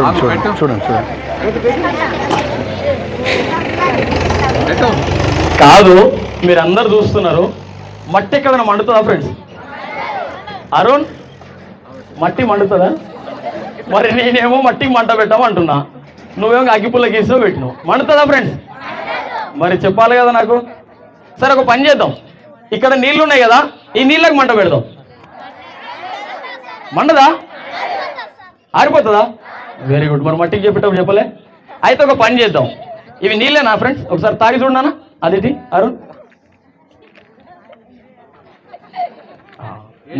చూడండి చూడండి చూడండి చూడండి. కాదు మీరు అందరు చూస్తున్నారు. మట్టి ఎక్కడైనా మండుతుందా ఫ్రెండ్స్ అరుణ్ మట్టి మండుతుందా? మరి నేనేమో మట్టికి మంట పెట్టామంటున్నా నువ్వేమో అగ్గిపుల్ల గీసావు పెట్టినావు. మండుతుందా ఫ్రెండ్స్ మరి చెప్పాలి కదా నాకు. సరే ఒక పని చేద్దాం. ఇక్కడ నీళ్ళు ఉన్నాయి కదా ఈ నీళ్ళకి మంట పెడదాం. మండదా? ఆరిపోతుందా? వెరీ గుడ్ మరి మట్టికి చెప్పేటప్పుడు చెప్పలే? అయితే ఒక పని చేద్దాం. ఇవి నీళ్ళేనా ఫ్రెండ్స్ ఒకసారి తాగి చూడనా అదిటి అరుణ్.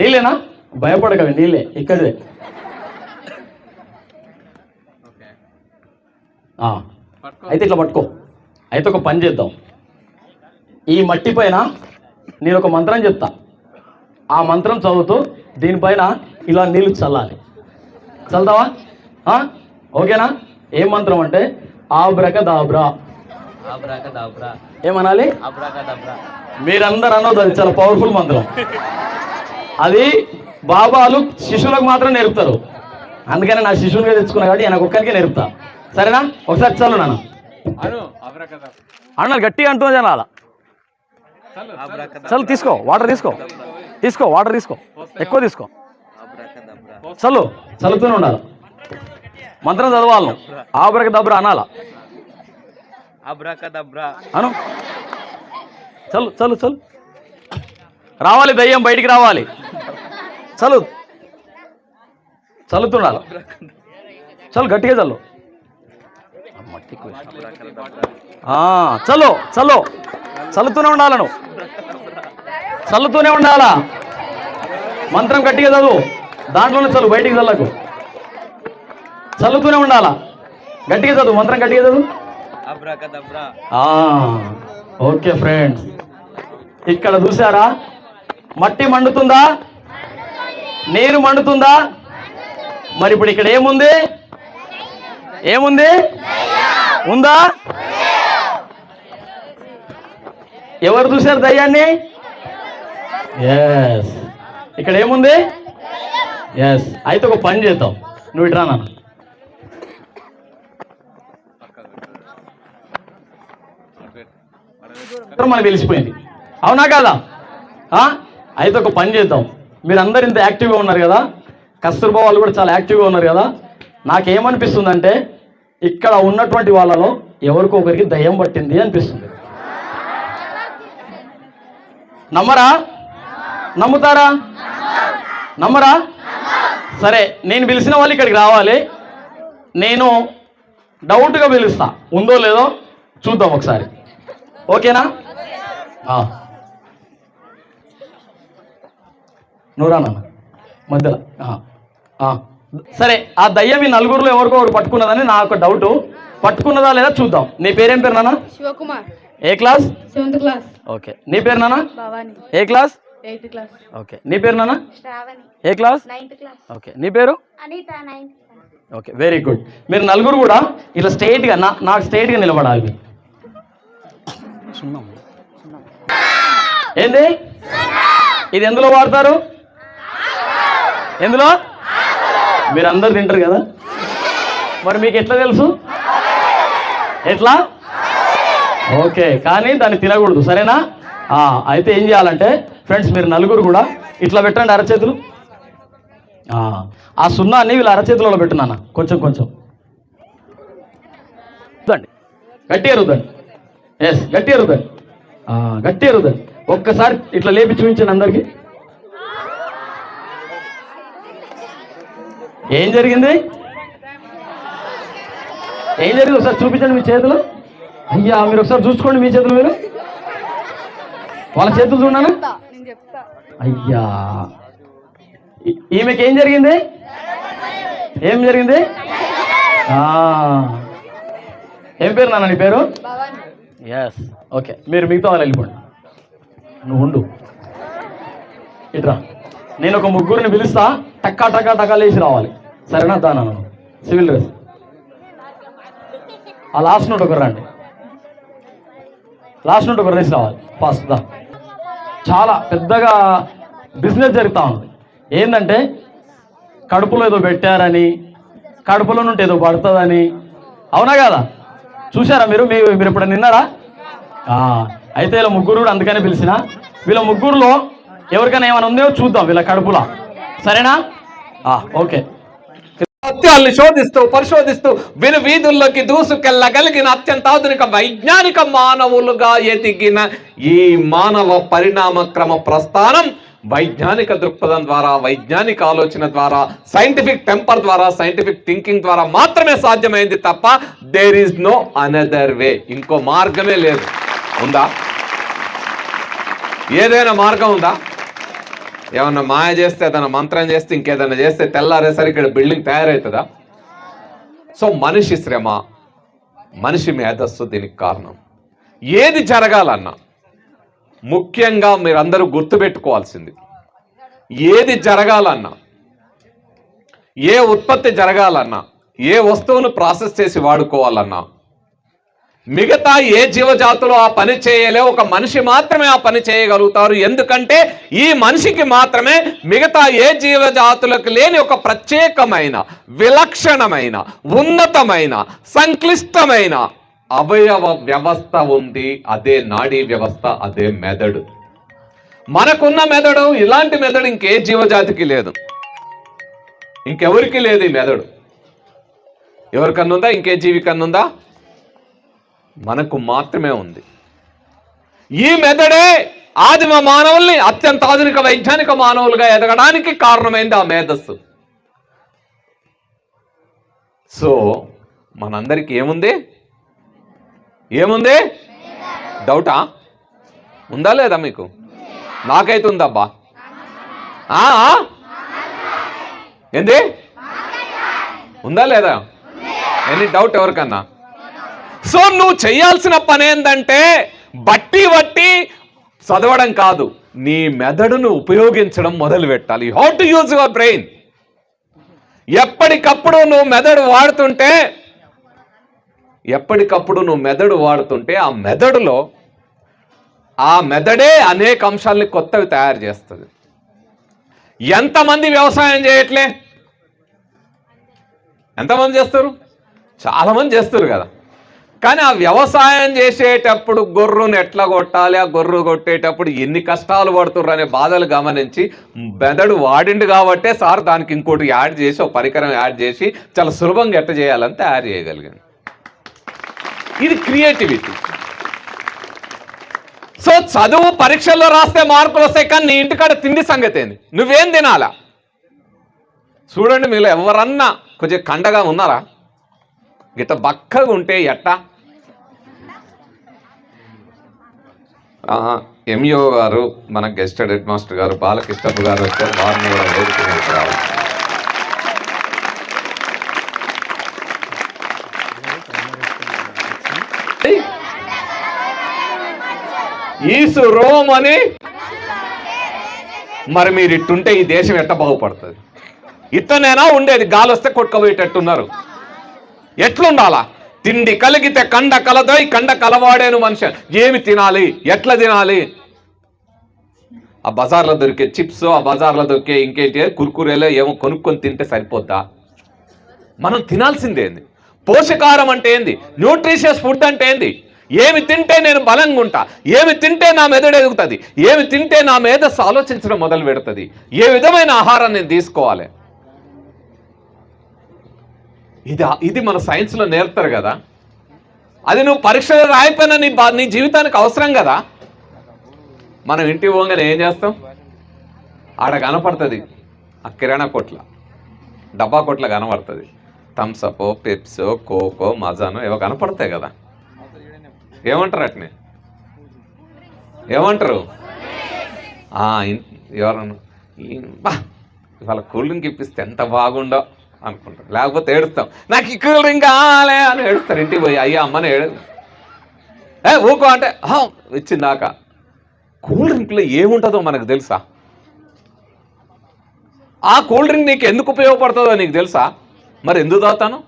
నీళ్ళేనా? భయపడకవి నీళ్ళే. ఇక్కడే అయితే ఇట్లా పట్టుకో. అయితే ఒక పని చేద్దాం. ఈ మట్టి పైన నేను ఒక మంత్రం చెప్తా. ఆ మంత్రం చదువుతూ దీనిపైన ఇలా నీళ్ళు చల్లాలి. చల్దావా ఓకేనా? ఏం మంత్రం అంటే ఆబ్రక దాబ్రా ఏమనాలి? మీరందరూ అన్నది అది చాలా పవర్ఫుల్ మంత్రం. అది బాబాలు శిష్యులకు మాత్రం నేర్పుతారు. అందుకని నా శిష్యునిగా తెచ్చుకున్నా కాబట్టి నాకు ఒక్కరికే నేర్పుతా. సరేనా? ఒకసారి చల్లు నాన్న. అను అబ్రాకదబ్రా అన్నాడు గట్టిగా అంటున్నా జనాల చల్లు తీసుకో వాటర్ తీసుకో. తీసుకో వాటర్ తీసుకో. ఎక్కువ తీసుకో. చల్లు చల్లుతూనే ఉండాలి. మంత్రం చదవాలి ఆబ్రక దబ్ర అనాల అను. చల్లు చల్లు చల్లు రావాలి దయ్యం బయటికి రావాలి. చల్లు చల్లుతుండాలి చల్లు గట్టిగా చల్లు. ఆ, చల్లు చల్లు చల్లుతూనే ఉండాలి నువ్వు? చల్లుతూనే ఉండాలా? మంత్రం గట్టిగా చదువు. దాంట్లోనే చల్లు బయటికి చల్లకు. చల్లుతూనే ఉండాలా? గట్టిగా చదువు మంత్రం గట్టిగా చదువు? Okay friends. ఇక్కడ చూసారా మట్టి మండుతుందా? నీరు మండుతుందా? మరి ఇప్పుడు ఇక్కడ ఏముంది? ఏముంది? ఉందా? ఎవరు చూశారు దయ్యాన్ని? ఎస్ ఇక్కడ ఏముంది? ఎస్ అయితే ఒక పని చేద్దాం. నువ్వు ఇట్రా నాన్న. మాత్రం మనకు తెలిసిపోయింది. అవునా కాదా? ఆ? అయితే ఒక పని చేద్దాం. మీరు అందరు ఇంత యాక్టివ్గా ఉన్నారు కదా? కస్తూర్బా వాళ్ళు కూడా చాలా యాక్టివ్గా ఉన్నారు కదా? నాకేమనిపిస్తుందంటే ఇక్కడ ఉన్నటువంటి వాళ్ళలో ఎవరికో ఒకరికి దయ్యం పట్టింది అనిపిస్తుంది. నమ్మరా? నమ్ముతారా? నమ్మరా? సరే నేను పిలిచిన వాళ్ళు ఇక్కడికి రావాలి. నేను డౌట్గా పిలుస్తా. ఉందో లేదో చూద్దాం ఒకసారి. ఓకేనా? నువ్వు రా నాన్న మధ్యలో. సరే ఆ దయ్యం ఈ నలుగురిలో ఎవరికో ఒకరు పట్టుకున్నదని నా ఒక డౌట్. పట్టుకున్నదా లేదా చూద్దాం. నీ పేరేం పేరు నాన్న? శివకుమార్. ఏ క్లాస్? Seventh class. ఓకే. నీ పేరు నాన్న? భవాని. ఏ క్లాస్? Eighth class. ఓకే. నీ పేరు నాన్న? శ్రావణి. ఏ క్లాస్? Ninth class. ఓకే. నీ పేరు? Anitha ninth okay. Very good. మీరు నలుగురు కూడా ఇలా స్ట్రైట్గా నా నాకు స్ట్రైట్గా నిలబడాలి. ఏంది? ఇది ఎందులో వాడతారు? ఎందులో? మీరు అందరు తింటారు కదా? మరి మీకు ఎట్లా తెలుసు? ఎట్లా? ఓకే కానీ దాన్ని తినకూడదు సరేనా? అయితే ఏం చేయాలంటే ఫ్రెండ్స్ మీరు నలుగురు కూడా ఇట్లా పెట్టండి అరచేతులు. ఆ, సున్నా సున్నాన్ని వీళ్ళు అరచేతులలో పెట్టున్నాను కొంచెం కొంచెం. రుద్దండి. గట్టిగా ఎస్ గట్టి ఎరుదండి గట్టి ఎరుదండి ఒక్కసారి ఇట్లా లేపి చూపించండి అందరికి. ఏం జరిగింది? ఏం జరిగింది? ఒకసారి చూపించండి మీ చేతులు. అయ్యా మీరు ఒకసారి చూసుకోండి మీ చేతులు మీరు. వాళ్ళ చేతులు చూడాను నేను చెప్తా అయ్యా ఈమెకి ఏం జరిగింది? ఏం జరిగింది? ఆ. ఏం పేరు నాన్న నీ పేరు? భవాని. ఎస్ ఓకే మీరు మిగతా వాళ్ళు వెళ్ళిపోండి. నువ్వు ఉండు. ఇట్రా. నేను ఒక ముగ్గురిని పిలుస్తా టక్కా టక్కా టక్కా లేచి రావాలి. సరేనా దానా సివిల్ డ్రెస్. ఆ లాస్ట్ నోట్ ఒకరు రండి. లాస్ట్ నుండి ఒకరు రేసి రావాలి. ఫాస్ట్ దా. చాలా పెద్దగా బిజినెస్ జరుగుతూ ఉంది. ఏంటంటే కడుపులో ఏదో పెట్టారని కడుపులో నుండి ఏదో పడుతుందని. అవునా కదా? చూసారా మీరు? మీ మీరు ఇప్పుడు నిన్నారా అయితే వీళ్ళ ముగ్గురు కూడా అందుకనే పిలిచిన. వీళ్ళ ముగ్గురులో ఎవరికైనా ఏమైనా ఉందో చూద్దాం వీళ్ళ కడుపులా. సరేనా? ఆ, ఓకే. సత్యాల్ని శోధిస్తూ పరిశోధిస్తూ విను వీధుల్లోకి దూసుకెళ్ళగలిగిన అత్యంత ఆధునిక వైజ్ఞానిక మానవులుగా ఎదిగిన ఈ మానవ పరిణామ క్రమ ప్రస్థానం వైజ్ఞానిక దృక్పథం ద్వారా వైజ్ఞానిక ఆలోచన ద్వారా సైంటిఫిక్ టెంపర్ ద్వారా సైంటిఫిక్ థింకింగ్ ద్వారా మాత్రమే సాధ్యమైంది తప్ప there is no another way ఇంకో మార్గమే లేదు. ఉందా? ఏదైనా మార్గం ఉందా? ఏమన్నా మాయ చేస్తే ఏదైనా మంత్రం చేస్తే ఇంకేదైనా చేస్తే తెల్లారేసరికి ఇక్కడ బిల్డింగ్ తయారవుతుందా సో మనిషి శ్రమ మనిషి మేధస్సు దీనికి కారణం. ఏది జరగాలన్నా ముఖ్యంగా మీరందరూ గుర్తుపెట్టుకోవాల్సింది. ఏది జరగాలన్నా ఏ ఉత్పత్తి జరగాలన్నా ఏ వస్తువును ప్రాసెస్ చేసి వాడుకోవాలన్నా మిగతా ఏ జీవజాతులు ఆ పని చేయలే ఒక మనిషి మాత్రమే ఆ పని చేయగలుగుతారు. ఎందుకంటే ఈ మనిషికి మాత్రమే మిగతా ఏ జీవజాతులకు లేని ఒక ప్రత్యేకమైన విలక్షణమైన ఉన్నతమైన సంక్లిష్టమైన అవయవ వ్యవస్థ ఉంది. అదే నాడీ వ్యవస్థ అదే మెదడు. మనకున్న మెదడు ఇలాంటి మెదడు ఇంకే జీవజాతికి లేదు. ఇంకెవరికి లేదు ఈ మెదడు? ఎవరికన్నుందా? ఇంకే జీవికన్నుందా? మనకు మాత్రమే ఉంది. ఈ మెదడే ఆదిమ మానవుల్ని అత్యంత ఆధునిక వైజ్ఞానిక మానవులుగా ఎదగడానికి కారణమైంది ఆ మేధస్సు. సో మనందరికీ ఏముంది? ఏముంది? డౌటా? ఉందా లేదా మీకు? నాకైతే ఉందబ్బా. ఆ? ఏంది? ఉందా లేదా? ఎనీ డౌట్ ఎవరికన్నా? సో నువ్వు చేయాల్సిన పని ఏంటంటే బట్టి బట్టి చదవడం కాదు. నీ మెదడును ఉపయోగించడం మొదలు పెట్టాలి how to use your brain ఎప్పటికప్పుడు నువ్వు మెదడు వాడుతుంటే ఎప్పటికప్పుడు నువ్వు మెదడు వాడుతుంటే ఆ మెదడులో ఆ మెదడే అనేక అంశాలని కొత్తవి తయారు చేస్తుంది. ఎంతమంది వ్యవసాయం చేయట్లే? ఎంతమంది చేస్తారు? చాలామంది చేస్తారు కదా. కానీ ఆ వ్యవసాయం చేసేటప్పుడు గొర్రును ఎట్లా కొట్టాలి? ఆ గొర్రు కొట్టేటప్పుడు ఎన్ని కష్టాలు పడుతుర్రు అనే బాధలు గమనించి మెదడు వాడిండు కాబట్టే సార్ దానికి ఇంకోటి యాడ్ చేసి ఒక పరికరం యాడ్ చేసి చాలా సులభంగా ఎట్ట చేయాలని తయారు చేయగలిగాను ఇది క్రియేటివిటీ. సో చదువు పరీక్షల్లో రాస్తే మార్కులు వస్తాయి కానీ నీ ఇంటికాడ తిండి సంగతి ఏంది? నువ్వేం తినాలా? చూడండి మీలో ఎవరన్నా కొంచెం కండగా ఉన్నారా? గిట్ట బక్కగా ఉంటే ఎట్టా? ఎంఈఓ గారు మన గెస్ట్ హెడ్ మాస్టర్ గారు బాలకృష్ణప్ప గారు వచ్చారు. వారిని కూడా రావాలి. ఈసు రోమ్ అని మరి మీరు ఇట్టుంటే ఈ దేశం ఎట్ట బాగుపడుతుంది? ఇట్టనేనా ఉండేది? గాలి వస్తే కొట్టుకపోయేటట్టున్నారు. ఎట్లుండాలా? తిండి కలిగితే కండ కలదై కండ కలవాడేను మనిషి. ఏమి తినాలి? ఎట్లా తినాలి? ఆ బజార్లో దొరికే చిప్స్ ఆ బజార్లో దొరికే ఇంకేంటి? కుర్కురేలో ఏమో కొనుక్కొని తింటే సరిపోద్దా? మనం తినాల్సిందేంది పోషకాహారం అంటే ఏంది? న్యూట్రిషియస్ ఫుడ్ అంటే ఏంది? ఏమి తింటే నేను బలంగా ఉంటా? ఏమి తింటే నా మెదడు ఎదుగుతుంది? ఏమి తింటే నా మేధస్సు ఆలోచించడం మొదలు పెడుతుంది? ఏ విధమైన ఆహారం నేను తీసుకోవాలి? ఇది ఇది మన సైన్స్లో నేర్పుతారు కదా. అది నువ్వు పరీక్షలు రాయిపోయినా నీ బా నీ జీవితానికి అవసరం కదా. మనం ఇంటికి పోగానే ఏం చేస్తాం? ఆడ కనపడుతుంది. ఆ కిరాణా కొట్ల. డబ్బా కొట్ల కనపడుతుంది. థమ్సప్ పెప్సో కోకో మజానో ఏవో కనపడతాయి కదా. ఏమంటారు అట్నే ఏమంటారు? ఎవరన్నా? బా ఇవాళ కూల్ డ్రింక్ ఇప్పిస్తే ఎంత బాగుండో. అనుకుంటారు. లేకపోతే ఏడుస్తాం. నాకు ఈ కూల్ డ్రింక్ కావాలే అని ఏడుస్తారు. ఇంటికి పోయి అయ్యా అమ్మని ఏడు ఏ ఊకో అంటే "హా, ఇచ్చిందాక. కూల్ డ్రింక్లో ఏముంటుందో మనకు తెలుసా? ఆ కూల్ డ్రింక్ నీకు ఎందుకు ఉపయోగపడుతుందో నీకు తెలుసా? మరి ఎందుకు తాగుతాను?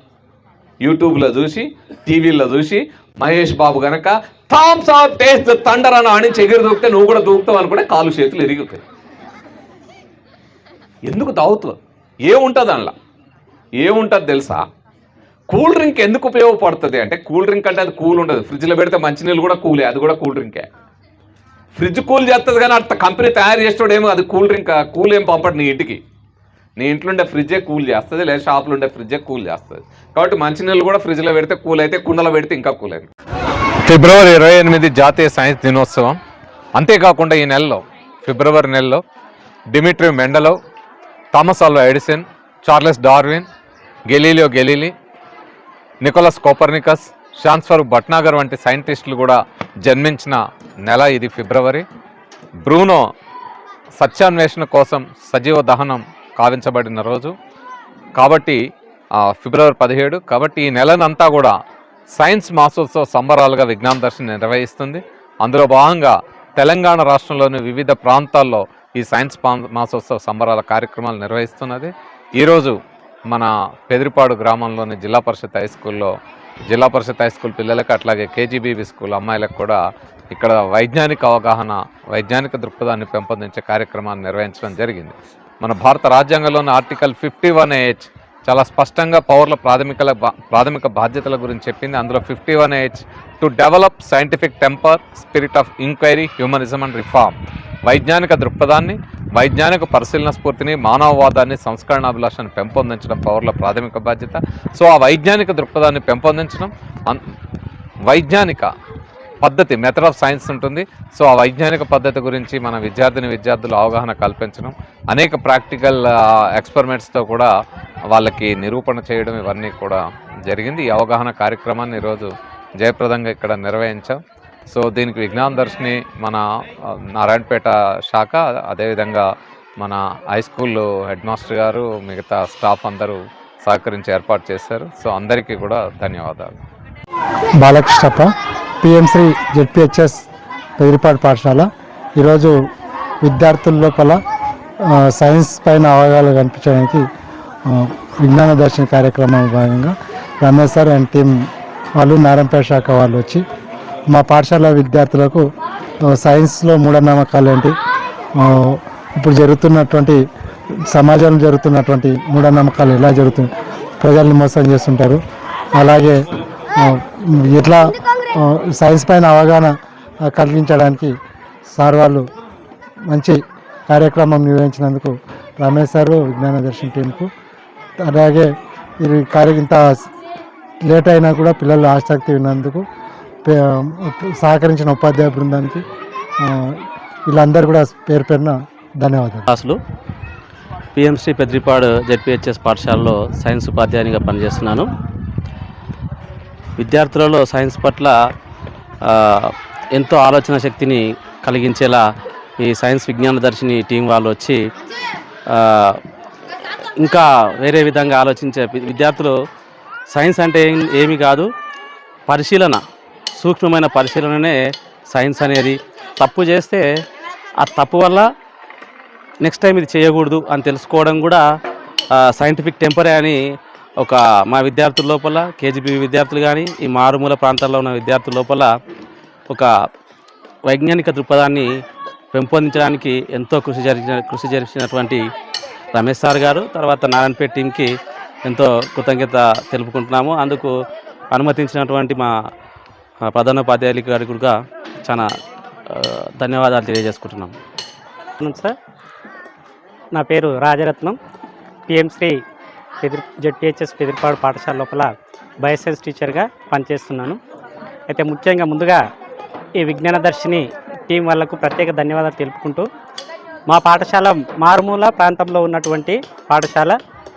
యూట్యూబ్లో చూసి టీవీలో చూసి మహేష్ బాబు గనక థామ్స్ ఆఫ్ టేస్ట్ తండర్ అని ఆడించి ఎగిరి దూకితే నువ్వు కూడా దూకుతావు అనుకుంటే కాలు చేతులు ఎరుగుతాయి ఎందుకు తాగుతావు ఏముంటుంది అందులో? ఏముంటుంది తెలుసా? కూల్ డ్రింక్ ఎందుకు ఉపయోగపడుతుంది అంటే కూల్ డ్రింక్ అంటే అది కూల్ ఉండదు. ఫ్రిడ్జ్లో పెడితే మంచినీళ్ళు కూడా కూలే అది కూడా కూల్ డ్రింకే. ఫ్రిడ్జ్ కూల్ చేస్తుంది కానీ అంత కంపెనీ తయారు చేసేవాడేమో అది కూల్ డ్రింక్ కూల్ ఏం పంపడు నీ ఇంటికి. నీ ఇంట్లో ఉండే ఫ్రిడ్జే కూల్ చేస్తుంది లేదా షాప్లో ఉండే ఫ్రిడ్జే కూల్ చేస్తుంది. కాబట్టి మంచినీళ్ళు కూడా ఫ్రిడ్జ్లో పెడితే కూల్ అయితే కుండలో పెడితే ఇంకా కూల్ అయింది ఫిబ్రవరి ఇరవై ఎనిమిది జాతీయ సైన్స్ దినోత్సవం. అంతేకాకుండా ఈ నెలలో ఫిబ్రవరి నెలలో Dmitri Mendeleev Thomas Alva Edison Charles Darwin Galileo Galilei Nicolas Copernicus షాన్స్ఫర్ Bhatnagar వంటి సైంటిస్టులు కూడా జన్మించిన నెల ఇది ఫిబ్రవరి. బ్రూనో సత్యాన్వేషణ కోసం సజీవ దహనం కావించబడిన రోజు. కాబట్టి ఫిబ్రవరి పదిహేడు. కాబట్టి ఈ నెలనంతా కూడా సైన్స్ మాసోత్సవ సంబరాలుగా విజ్ఞాన దర్శనం నిర్వహిస్తుంది. అందులో భాగంగా తెలంగాణ రాష్ట్రంలోని వివిధ ప్రాంతాల్లో ఈ సైన్స్ పా- మాసోత్సవ సంబరాల కార్యక్రమాలు నిర్వహిస్తున్నది. ఈరోజు మన పెదిరిపాడు గ్రామంలోని జిల్లా పరిషత్ హై స్కూల్లో జిల్లా పరిషత్ హై స్కూల్ పిల్లలకు అట్లాగే కేజీబీబీ స్కూల్ అమ్మాయిలకు కూడా ఇక్కడ వైజ్ఞానిక అవగాహన వైజ్ఞానిక దృక్పథాన్ని పెంపొందించే కార్యక్రమాన్ని నిర్వహించడం జరిగింది. మన భారత రాజ్యాంగంలోని ఆర్టికల్ ఫిఫ్టీ వన్ ఏహెచ్ చాలా స్పష్టంగా పౌరుల ప్రాథమిక ప్రాథమిక బాధ్యతల గురించి చెప్పింది. అందులో fifty one A H to develop scientific temper spirit of inquiry humanism and reform. వైజ్ఞానిక దృక్పథాన్ని వైజ్ఞానిక పరిశీలన స్ఫూర్తిని మానవవాదాన్ని సంస్కరణాభిలాషను పెంపొందించడం పౌరుల ప్రాథమిక బాధ్యత. సో ఆ వైజ్ఞానిక దృక్పథాన్ని పెంపొందించడం అన్- వైజ్ఞానిక పద్ధతి మెథడ్ ఆఫ్ సైన్స్ ఉంటుంది. సో ఆ వైజ్ఞానిక పద్ధతి గురించి మన విద్యార్థిని విద్యార్థులు అవగాహన కల్పించడం అనేక ప్రాక్టికల్ ఎక్స్పెరిమెంట్స్తో కూడా వాళ్ళకి నిరూపణ చేయడం ఇవన్నీ కూడా జరిగింది. ఈ అవగాహన కార్యక్రమాన్ని ఈరోజు జయప్రదంగా ఇక్కడ నిర్వహించాం. సో దీనికి విజ్ఞాన దర్శిని మన నారాయణపేట శాఖ అదేవిధంగా మన హై స్కూల్ హెడ్ మాస్టర్ గారు మిగతా స్టాఫ్ అందరూ సహకరించి ఏర్పాటు చేశారు. సో అందరికీ కూడా ధన్యవాదాలు. బాలకృష్ణప్ప పిఎంశ్రీ జెడ్పిహెచ్ఎస్ పెదిరిపాడు పాఠశాల. ఈరోజు విద్యార్థుల లోపల సైన్స్ పైన అవగాహన కనిపించడానికి విజ్ఞాన దర్శన కార్యక్రమం భాగంగా రమేష్ సార్ అండ్ టీం వాళ్ళు నారాయణపేట శాఖ వాళ్ళు వచ్చి మా పాఠశాల విద్యార్థులకు సైన్స్లో మూఢనమ్మకాలు ఏంటి? ఇప్పుడు జరుగుతున్నటువంటి సమాజంలో జరుగుతున్నటువంటి మూఢనమ్మకాలు ఎలా జరుగుతుంది? ప్రజల్ని మోసం చేస్తుంటారు. అలాగే ఎట్లా సైన్స్ పైన అవగాహన కలిగించడానికి సార్ వాళ్ళు మంచి కార్యక్రమం నిర్వహించినందుకు రమేష్ సారు విజ్ఞాన దర్శన్ టీంకు. అలాగే ఇది కార్య ఇంత లేట్ అయినా కూడా పిల్లలు ఆసక్తి ఉన్నందుకు సహకరించిన ఉపాధ్యాయ బృందానికి వీళ్ళందరూ కూడా పేరు పేరున ధన్యవాదాలు. క్లాసులు పిఎంసి పెద్రిపాడు జెడ్పిహెచ్ఎస్ పాఠశాలలో సైన్స్ ఉపాధ్యాయునిగా పనిచేస్తున్నాను. విద్యార్థులలో సైన్స్ పట్ల ఎంతో ఆలోచన శక్తిని కలిగించేలా ఈ సైన్స్ విజ్ఞాన దర్శిని టీం వాళ్ళు వచ్చి ఇంకా వేరే విధంగా ఆలోచించే విద్యార్థులు సైన్స్ అంటే ఏం- ఏమీ కాదు పరిశీలన సూక్ష్మమైన పరిశీలననే సైన్స్ అనేది. తప్పు చేస్తే ఆ తప్పు వల్ల నెక్స్ట్ టైం ఇది చేయకూడదు అని తెలుసుకోవడం కూడా సైంటిఫిక్ టెంపరే అని ఒక మా విద్యార్థుల లోపల కేజీబీ విద్యార్థులు కానీ ఈ మారుమూల ప్రాంతాల్లో ఉన్న విద్యార్థుల లోపల ఒక వైజ్ఞానిక దృక్పథాన్ని పెంపొందించడానికి ఎంతో కృషి జరిగిన కృషి జరిపినటువంటి రమేష్ సార్ గారు తర్వాత నారాయణపేట టీంకి ఎంతో కృతజ్ఞత తెలుపుకుంటున్నాము. అందుకు అనుమతించినటువంటి మా ప్రధానోపాధ్యాయులు గారికి కూడా చాలా ధన్యవాదాలు తెలియజేసుకుంటున్నాం. సార్. నా పేరు Rajaratnam. PM SHRI Pediri ZPHS Pediripadu పాఠశాల లోపల బయోసైన్స్ టీచర్గా పనిచేస్తున్నాను. అయితే ముఖ్యంగా ముందుగా ఈ విజ్ఞాన దర్శిని టీం వాళ్ళకు ప్రత్యేక ధన్యవాదాలు తెలుపుకుంటూ మా పాఠశాల మారుమూల ప్రాంతంలో ఉన్నటువంటి పాఠశాల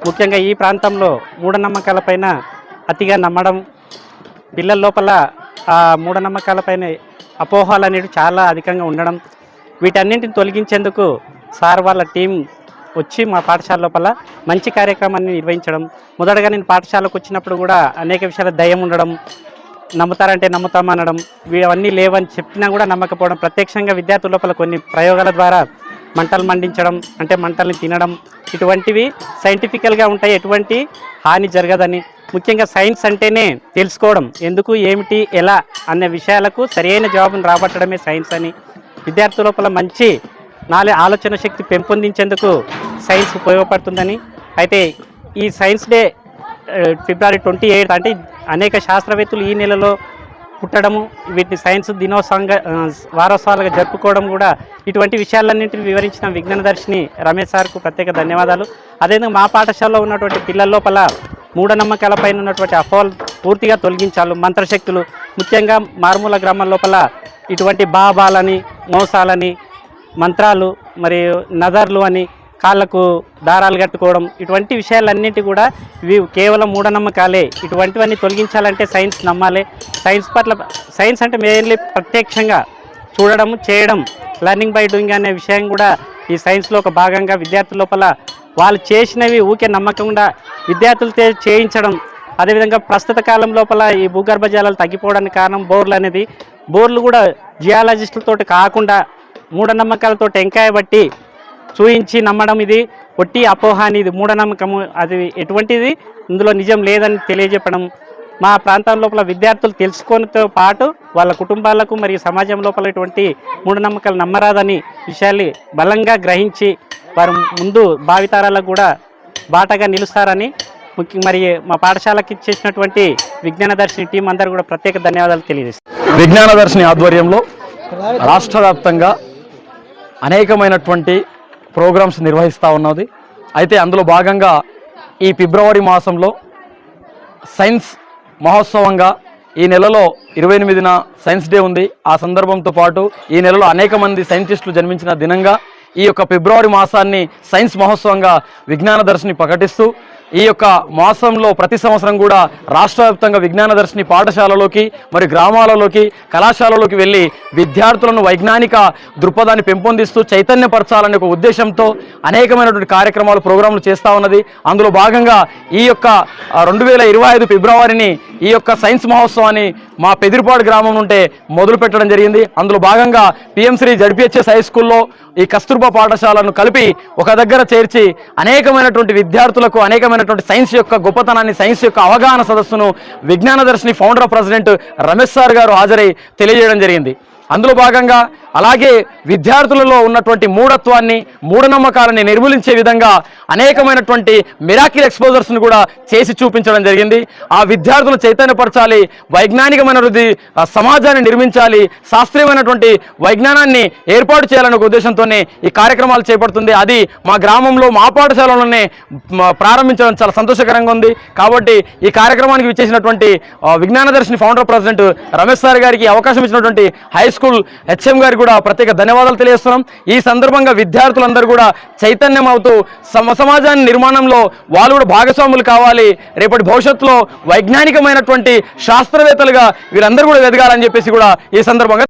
ముఖ్యంగా ఈ ప్రాంతంలో మూఢనమ్మకాలపైన అతిగా నమ్మడం పిల్లల లోపల మూఢనమ్మకాలపైన అపోహలు అనేవి చాలా అధికంగా ఉండడం వీటన్నింటిని తొలగించేందుకు సార్ వాళ్ళ టీం వచ్చి మా పాఠశాల లోపల మంచి కార్యక్రమాన్ని నిర్వహించడం మొదటగా నేను పాఠశాలకు వచ్చినప్పుడు కూడా అనేక విషయాల దయం ఉండడం నమ్ముతారంటే నమ్ముతామనడం ఇవన్నీ లేవని చెప్పినా కూడా నమ్మకపోవడం ప్రత్యక్షంగా విద్యార్థుల లోపల కొన్ని ప్రయోగాల ద్వారా మంటలు మండించడం అంటే మంటల్ని తినడం ఇటువంటివి సైంటిఫికల్గా ఉంటాయి ఎటువంటి హాని జరగదని ముఖ్యంగా సైన్స్ అంటేనే తెలుసుకోవడం. ఎందుకు ఏమిటి ఎలా అనే విషయాలకు సరైన జవాబును రాబట్టడమే సైన్స్ అని విద్యార్థుల లోపల మంచి నాలే ఆలోచన శక్తి పెంపొందించేందుకు సైన్స్ ఉపయోగపడుతుందని. అయితే ఈ science day February twenty eighth అంటే అనేక శాస్త్రవేత్తలు ఈ నెలలో పుట్టడము వీటిని సైన్స్ దినోత్సవంగా వారోత్సవాలుగా జరుపుకోవడం కూడా ఇటువంటి విషయాలన్నింటిని వివరించిన విజ్ఞానదర్శిని రమేష్ సార్కు ప్రత్యేక ధన్యవాదాలు. అదేవిధంగా మా పాఠశాలలో ఉన్నటువంటి పిల్లల లోపల మూఢనమ్మకాలపైన ఉన్నటువంటి అఫోల్ పూర్తిగా తొలగించాలి. మంత్రశక్తులు ముఖ్యంగా మారుమూల గ్రామం లోపల ఇటువంటి బాబాలని మోసాలని మంత్రాలు మరియు నదర్లు అని కాళ్ళకు దారాలు కట్టుకోవడం ఇటువంటి విషయాలన్నిటి కూడా ఇవి కేవలం మూఢనమ్మకాలే. ఇటువంటివన్నీ తొలగించాలంటే సైన్స్ నమ్మాలి. సైన్స్ పట్ల సైన్స్ అంటే మెయిన్లీ ప్రత్యక్షంగా చూడడం చేయడం లర్నింగ్ బై డూయింగ్ అనే విషయం కూడా ఈ సైన్స్లో ఒక భాగంగా విద్యార్థుల లోపల వాళ్ళు చేసినవి ఊకే నమ్మకంగా విద్యార్థులతో చేయించడం. అదేవిధంగా ప్రస్తుత కాలం లోపల ఈ భూగర్భ జలాలు తగ్గిపోవడానికి కారణం బోర్లు అనేది. బోర్లు కూడా జియాలజిస్టులతో కాకుండా మూఢనమ్మకాలతో టెంకాయ బట్టి చూయించి నమ్మడం ఇది. ఒట్టి అపోహ అని ఇది మూఢనమ్మకము అది ఎటువంటిది? ఇందులో నిజం లేదని తెలియజెప్పడం. మా ప్రాంతం లోపల విద్యార్థులు తెలుసుకోనితో పాటు వాళ్ళ కుటుంబాలకు మరియు సమాజం లోపల ఇటువంటి మూఢనమ్మకాలు నమ్మరాదని విషయాన్ని బలంగా గ్రహించి వారు ముందు భావితరాలకు కూడా బాటగా నిలుస్తారని ముఖ్య మరి మా పాఠశాలకి చేసినటువంటి విజ్ఞాన దర్శిని టీం అందరూ కూడా ప్రత్యేక ధన్యవాదాలు తెలియజేస్తారు విజ్ఞానదర్శిని ఆధ్వర్యంలో రాష్ట్ర వ్యాప్తంగా అనేకమైనటువంటి ప్రోగ్రామ్స్ నిర్వహిస్తూ ఉన్నది. అయితే అందులో భాగంగా ఈ ఫిబ్రవరి మాసంలో సైన్స్ మహోత్సవంగా ఈ నెలలో ఇరవై ఎనిమిదిన సైన్స్ డే ఉంది. ఆ సందర్భంతో పాటు ఈ నెలలో అనేక మంది సైంటిస్టులు జన్మించిన దినంగా ఈ యొక్క ఫిబ్రవరి మాసాన్ని సైన్స్ మహోత్సవంగా విజ్ఞాన దర్శిని ప్రకటిస్తూ ఈ యొక్క మాసంలో ప్రతి సంవత్సరం కూడా రాష్ట్ర వ్యాప్తంగా విజ్ఞాన దర్శిని పాఠశాలలోకి మరి గ్రామాలలోకి కళాశాలలోకి వెళ్ళి విద్యార్థులను వైజ్ఞానిక దృక్పథాన్ని పెంపొందిస్తూ చైతన్యపరచాలనే ఒక ఉద్దేశంతో అనేకమైనటువంటి కార్యక్రమాలు ప్రోగ్రాంలు చేస్తూ ఉన్నది. అందులో భాగంగా ఈ యొక్క రెండు వేల ఇరవై ఐదు ఫిబ్రవరిని ఈ యొక్క సైన్స్ మహోత్సవాన్ని మా పెదిరిపాడు గ్రామం నుండే మొదలు పెట్టడం జరిగింది. అందులో భాగంగా పిఎం శ్రీ జడ్పిహెచ్ఎస్ హై స్కూల్లో ఈ కస్తూర్బా పాఠశాలను కలిపి ఒక దగ్గర చేర్చి అనేకమైనటువంటి విద్యార్థులకు అనేకమైన ఉన్నటువంటి సైన్స్ యొక్క గొప్పతనాన్ని సైన్స్ యొక్క అవగాహన సదస్సును Vignana Darshini founder president Ramesh sir garu హాజరై తెలియజేయడం జరిగింది. అందులో భాగంగా అలాగే విద్యార్థులలో ఉన్నటువంటి మూఢత్వాన్ని మూఢనమ్మకాలని నిర్మూలించే విధంగా అనేకమైనటువంటి మిరాకిల్ ఎక్స్పోజర్స్ను కూడా చేసి చూపించడం జరిగింది. ఆ విద్యార్థులు చైతన్యపరచాలి వైజ్ఞానికమైన వృద్ధి, సమాజాన్ని నిర్మించాలి శాస్త్రీయమైనటువంటి వైజ్ఞానాన్ని ఏర్పాటు చేయాలనే ఒక ఉద్దేశంతోనే ఈ కార్యక్రమాలు చేపడుతుంది. అది మా గ్రామంలో మా పాఠశాలలోనే ప్రారంభించడం చాలా సంతోషకరంగా ఉంది. కాబట్టి ఈ కార్యక్రమానికి విచ్చేసినటువంటి Vignana Darshini Vignana Darshini founder president Ramesh sir గారికి అవకాశం ఇచ్చినటువంటి హై స్కూల్ హెచ్ఎం గారికి కూడా ప్రత్యేక ధన్యవాదాలు తెలియజేస్తున్నాం. ఈ సందర్భంగా విద్యార్థులందరూ కూడా చైతన్యం అవుతూ సమ సమాజాన్ని నిర్మాణంలో వాళ్ళు కూడా భాగస్వాములు కావాలి. రేపటి భవిష్యత్తులో వైజ్ఞానికమైనటువంటి శాస్త్రవేత్తలుగా వీరందరూ కూడా ఎదగాలని చెప్పేసి కూడా ఈ సందర్భంగా